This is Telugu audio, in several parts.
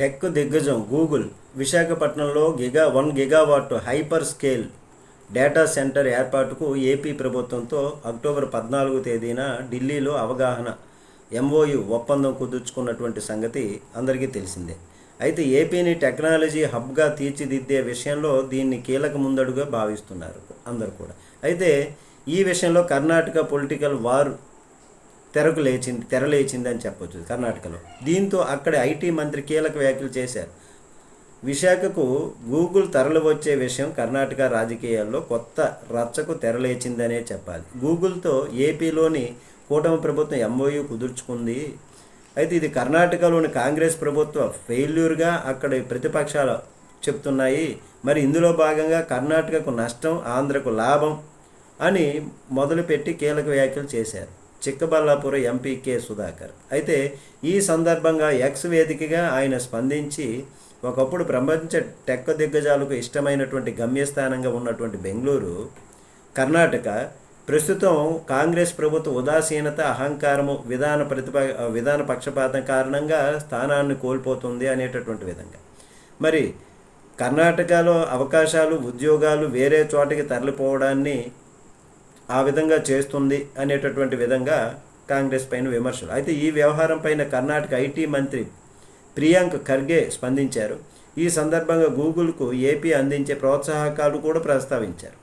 టెక్ దిగ్గజం గూగుల్ విశాఖపట్నంలో giga one gigawatt hyper scale data center ఏర్పాటుకు ఏపీ ప్రభుత్వంతో అక్టోబర్ పద్నాలుగు తేదీన ఢిల్లీలో అవగాహన ఎంఓయు ఒప్పందం కుదుర్చుకున్నటువంటి సంగతి అందరికీ తెలిసిందే. అయితే ఏపీని టెక్నాలజీ హబ్గా తీర్చిదిద్దే విషయంలో దీన్ని కీలక ముందడుగా భావిస్తున్నారు అందరు కూడా. అయితే ఈ విషయంలో కర్ణాటక పొలిటికల్ వార్ తెరకు లేచింది తెర లేచిందని చెప్పొచ్చు కర్ణాటకలో. దీంతో అక్కడ ఐటీ మంత్రి కీలక వ్యాఖ్యలు చేశారు. విశాఖకు గూగుల్ తరలి వచ్చే విషయం కర్ణాటక రాజకీయాల్లో కొత్త రచ్చకు తెరలేచిందనే చెప్పాలి. గూగుల్తో ఏపీలోని కూటమి ప్రభుత్వం ఎంఓయూ కుదుర్చుకుంది. అయితే ఇది కర్ణాటకలోని కాంగ్రెస్ ప్రభుత్వ ఫెయిల్యూర్గా అక్కడ ప్రతిపక్షాలు చెప్తున్నాయి. మరి ఇందులో భాగంగా కర్ణాటకకు నష్టం ఆంధ్రకు లాభం అని మొదలుపెట్టి కీలక వ్యాఖ్యలు చేశారు. Chikkaballapura MP K Sudhakar. అయితే ఈ సందర్భంగా ఎక్స్ వేదికగా ఆయన స్పందించి ఒకప్పుడు ప్రపంచ టెక్క దిగ్గజాలకు ఇష్టమైనటువంటి గమ్యస్థానంగా ఉన్నటువంటి బెంగళూరు కర్ణాటక ప్రస్తుతం కాంగ్రెస్ ప్రభుత్వ ఉదాసీనత అహంకారము విధాన ప్రతిప విధాన పక్షపాతం కారణంగా స్థానాన్ని కోల్పోతుంది అనేటటువంటి విధంగా. మరి కర్ణాటకలో అవకాశాలు ఉద్యోగాలు వేరే చోటకి తరలిపోవడాన్ని ఆ విధంగా చేస్తుంది అనేటటువంటి విధంగా కాంగ్రెస్ పైన విమర్శలు. అయితే ఈ వ్యవహారం పైన కర్ణాటక ఐటీ మంత్రి ప్రియాంక్ ఖర్గే స్పందించారు. ఈ సందర్భంగా గూగుల్కు ఏపీ అందించే ప్రోత్సాహకాలు కూడా ప్రస్తావించారు.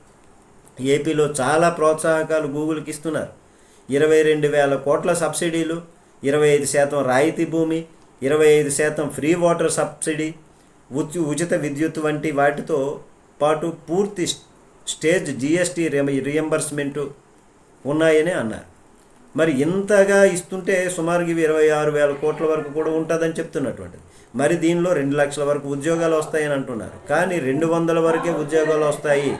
ఏపీలో చాలా ప్రోత్సాహకాలు గూగుల్కి ఇస్తున్నారు. ఇరవై రెండు వేల కోట్ల సబ్సిడీలు ఇరవై ఐదు శాతం రాయితీ భూమి ఇరవై ఐదు శాతం ఫ్రీ వాటర్ సబ్సిడీ ఉచి ఉచిత విద్యుత్ వంటి వాటితో పాటు పూర్తి స్టేజ్ జిఎస్టీ రియంబర్స్మెంటు ఉన్నాయని అన్నారు. మరి ఇంతగా ఇస్తుంటే సుమారుగా ఇవి ఇరవై ఆరు వేల కోట్ల వరకు కూడా ఉంటుందని చెప్తున్నటువంటిది. మరి దీనిలో రెండు లక్షల వరకు ఉద్యోగాలు వస్తాయని అంటున్నారు. కానీ రెండు వందల వరకే ఉద్యోగాలు వస్తాయి.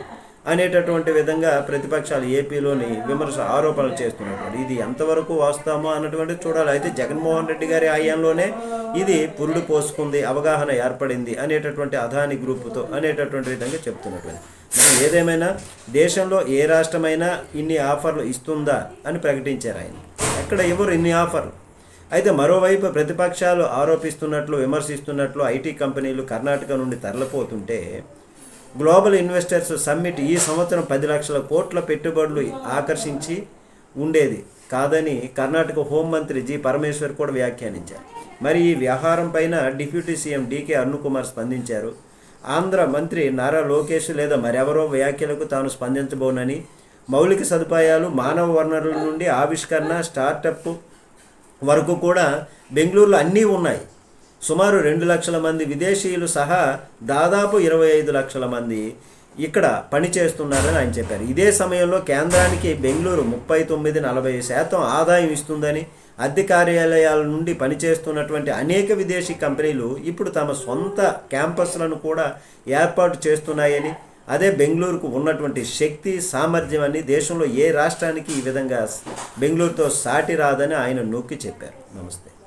అనేటటువంటి విధంగా ప్రతిపక్షాలు ఏపీలోని విమర్శ ఆరోపణలు చేస్తున్నటువంటి ఇది ఎంతవరకు వాస్తామో అన్నటువంటి చూడాలి. అయితే జగన్మోహన్ రెడ్డి గారి హయాంలోనే ఇది పురుడు పోసుకుంది అవగాహన ఏర్పడింది అనేటటువంటి అదాని గ్రూపుతో అనేటటువంటి విధంగా చెప్తున్నటువంటి. మనం ఏదేమైనా దేశంలో ఏ రాష్ట్రమైనా ఇన్ని ఆఫర్లు ఇస్తుందా అని ప్రకటించారు ఆయన. ఎక్కడ ఎవరు ఇన్ని ఆఫర్లు? అయితే మరోవైపు ప్రతిపక్షాలు ఆరోపిస్తున్నట్లు విమర్శిస్తున్నట్లు ఐటీ కంపెనీలు కర్ణాటక నుండి తరలిపోతుంటే గ్లోబల్ ఇన్వెస్టర్స్ సమ్మిట్ ఈ సంవత్సరం పది లక్షల కోట్ల పెట్టుబడులు ఆకర్షించి ఉండేది కాదని కర్ణాటక హోంమంత్రి జి పరమేశ్వర్ కూడా వ్యాఖ్యానించారు. మరి ఈ వ్యవహారం పైన డిప్యూటీ సీఎం డికే అరుణ్కుమార్ స్పందించారు. ఆంధ్ర మంత్రి నారా లోకేష్ లేదా మరెవరో వ్యాఖ్యలకు తాను స్పందించబోనని మౌలిక సదుపాయాలు మానవ వనరుల నుండి ఆవిష్కరణ స్టార్టప్ వరకు కూడా బెంగళూరులో అన్నీ ఉన్నాయి. సుమారు రెండు లక్షల మంది విదేశీయులు సహా దాదాపు ఇరవై ఐదు లక్షల మంది ఇక్కడ పనిచేస్తున్నారని ఆయన చెప్పారు. ఇదే సమయంలో కేంద్రానికి బెంగళూరు ముప్పై తొమ్మిది నలభై శాతం ఆదాయం ఇస్తుందని అద్దె కార్యాలయాల నుండి పనిచేస్తున్నటువంటి అనేక విదేశీ కంపెనీలు ఇప్పుడు తమ సొంత క్యాంపస్లను కూడా ఏర్పాటు చేస్తున్నాయని అదే బెంగళూరుకు ఉన్నటువంటి శక్తి సామర్థ్యం అని దేశంలో ఏ రాష్ట్రానికి ఈ విధంగా బెంగళూరుతో సాటి రాదని ఆయన నొక్కి చెప్పారు. నమస్తే.